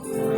Amen.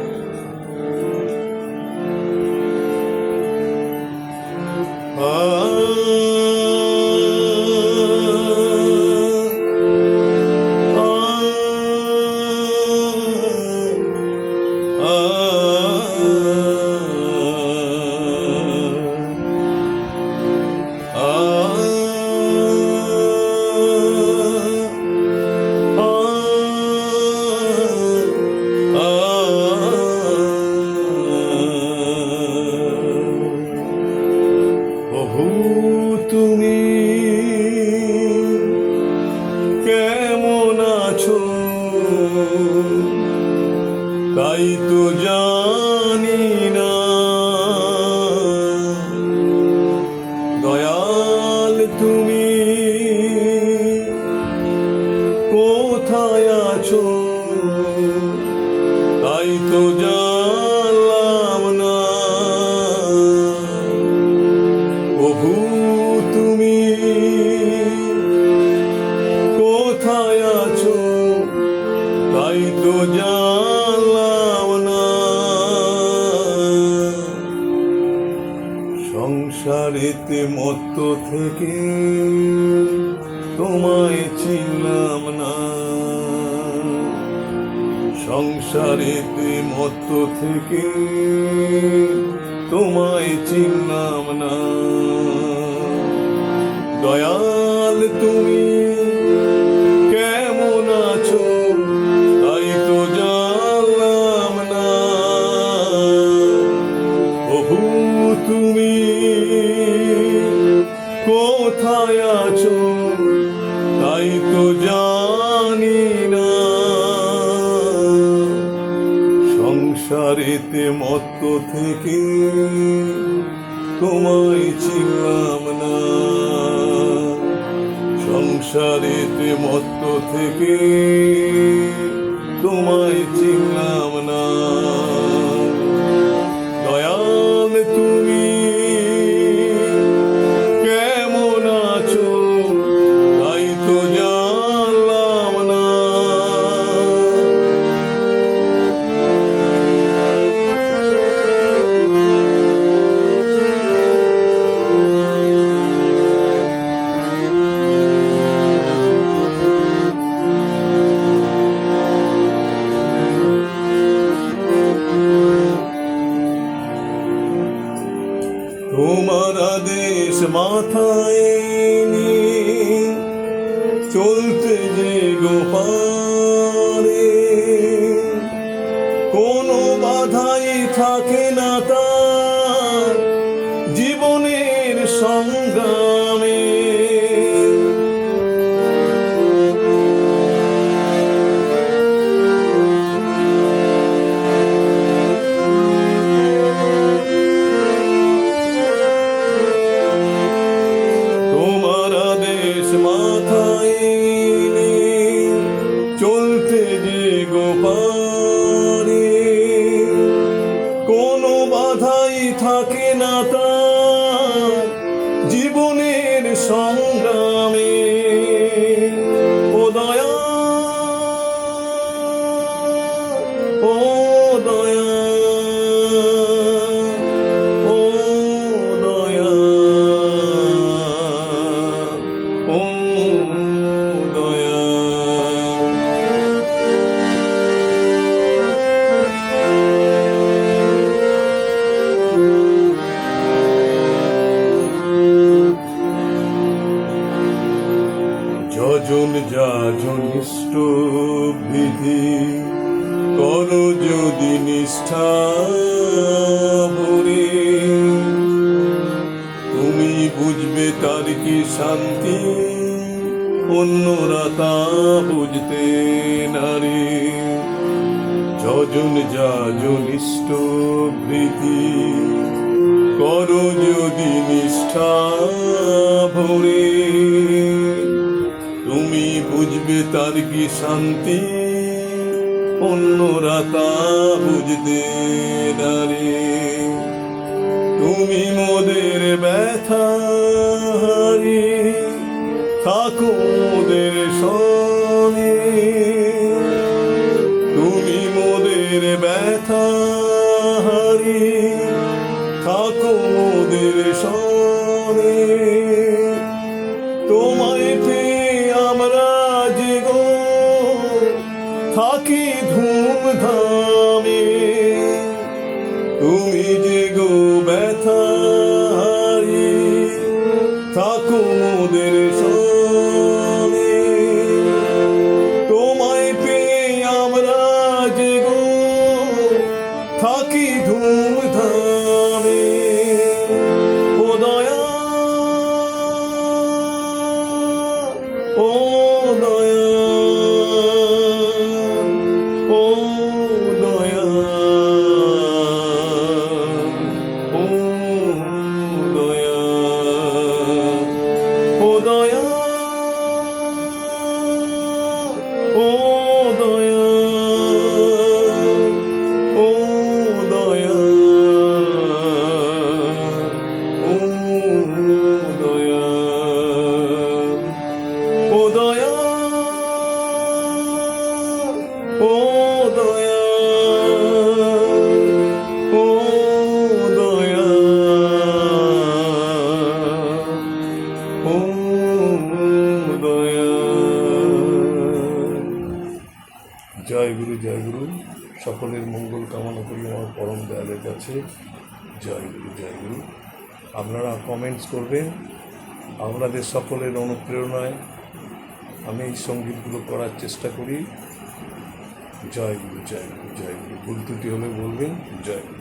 তুমি সংসারেতে মত্ত থেকে তোমায় চিনলাম না। সংসারেতে মত্ত থেকে তোমায় চিনলাম না। দয়াল সংসারেতে মত্ত থেকে তোমায় ছিলাম না। সংসারেতে মত্ত থেকে তোমায় চিনলাম না। তোমার আদেশ মাথায় চলতে যে গোপারে কোনো বাধাই থাকে song. ভরে তুমি বুঝবে তার কি শান্তি, অন্যরা তা বুঝতে নারে। যজন যাজন ইষ্ট বৃদ্ধি কর যদি নিষ্ঠা ভরে। তুমি বুঝবে তার কি শান্তি অন্যরা তা বুঝতে নারে তুমি মোদের ব্যথা থাকো মোদের সনে তুমি মোদের ব্যথা হারি, থাকো মোদের সনে 的，多么。জয় গুরু জয় গুরু। সকলের মঙ্গল কামনা করি আমার পরম দয়ালের কাছে। জয় গুরু জয় গুরু। আপনারা কমেন্টস করবেন। আপনাদের সকলের অনুপ্রেরণায় আমি এই সঙ্গীতগুলো করার চেষ্টা করি। জয় গুরু জয় গুরু জয় গুরু। ভুল ত্রুটি হলে বলবেন, জয় গুরু।